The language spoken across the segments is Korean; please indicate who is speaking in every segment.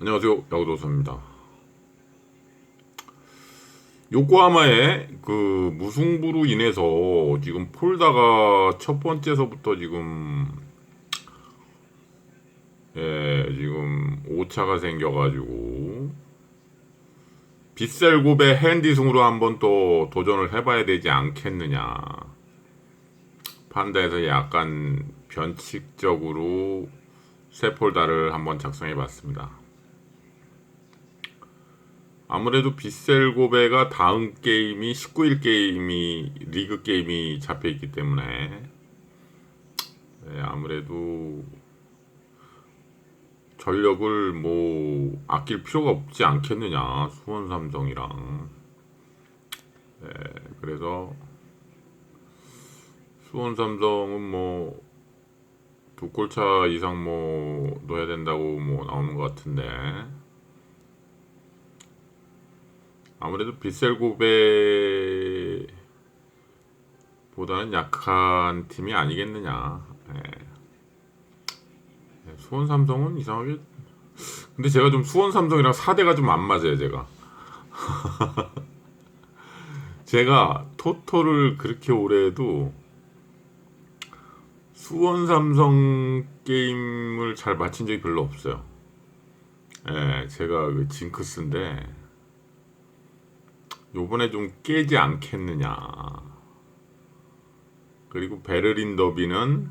Speaker 1: 안녕하세요. 야구도서입니다. 요코하마의 그 무승부로 인해서 지금 폴다가 첫 번째서부터 지금 예, 지금 오차가 생겨가지고 빗셀곱의 핸디승으로 한번 또 도전을 해봐야 되지 않겠느냐. 판다에서 약간 변칙적으로 새 폴다를 한번 작성해 봤습니다. 아무래도 빗셀 고베가 다음 게임이 19일 게임이 리그 게임이 잡혀 있기 때문에. 네, 아무래도 전력을 뭐 아낄 필요가 없지 않겠느냐 수원 삼성이랑. 네, 그래서 수원 삼성은 뭐 두 골차 이상 뭐 넣어야 된다고 뭐 나오는 것 같은데 아무래도 빗셀 고베 보다는 약한 팀이 아니겠느냐. 예. 예, 수원 삼성은 이상하게 근데 제가 좀 수원 삼성이랑 사대가 좀 안 맞아요, 제가. 제가 토토를 그렇게 오래 해도 수원 삼성 게임을 잘 맞힌 적이 별로 없어요. 예, 제가 그 징크스인데 요번에 좀 깨지 않겠느냐. 그리고 베르린 더비는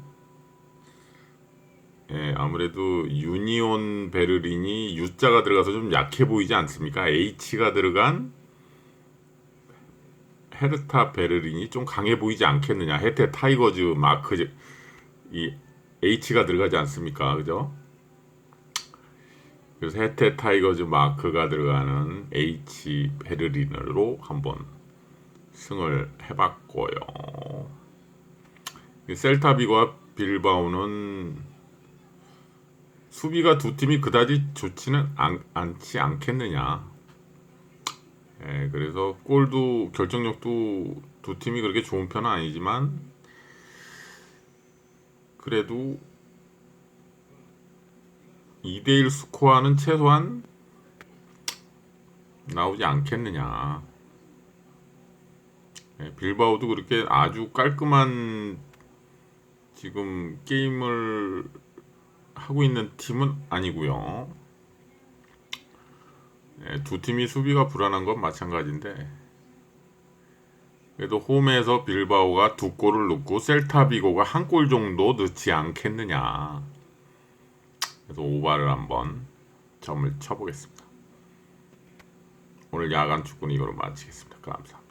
Speaker 1: 예, 아무래도 유니온 베르린이 U자가 들어가서 좀 약해 보이지 않습니까? H가 들어간 헤르타 베르린이 좀 강해 보이지 않겠느냐. 헤테 타이거즈 마크 이 H가 들어가지 않습니까? 그죠? 그래서 헤테 타이거즈 마크가 들어가는 H 베르린으로 한번 승을 해봤고요. 이 셀타비고와 빌바오는 수비가 두 팀이 그다지 좋지는 않, 않지 않겠느냐. 예, 그래서 골도 결정력도 두 팀이 그렇게 좋은 편은 아니지만 그래도 2대1 스코어는 최소한 나오지 않겠느냐. 예, 빌바오도 그렇게 아주 깔끔한 지금 게임을 하고 있는 팀은 아니고요. 예, 두 팀이 수비가 불안한 건 마찬가지인데 그래도 홈에서 빌바오가 두 골을 넣고 셀타비고가 한 골 정도 넣지 않겠느냐. 그래서 오바를 한번 점을 쳐보겠습니다. 오늘 야간 축구는 이거로 마치겠습니다. 감사합니다.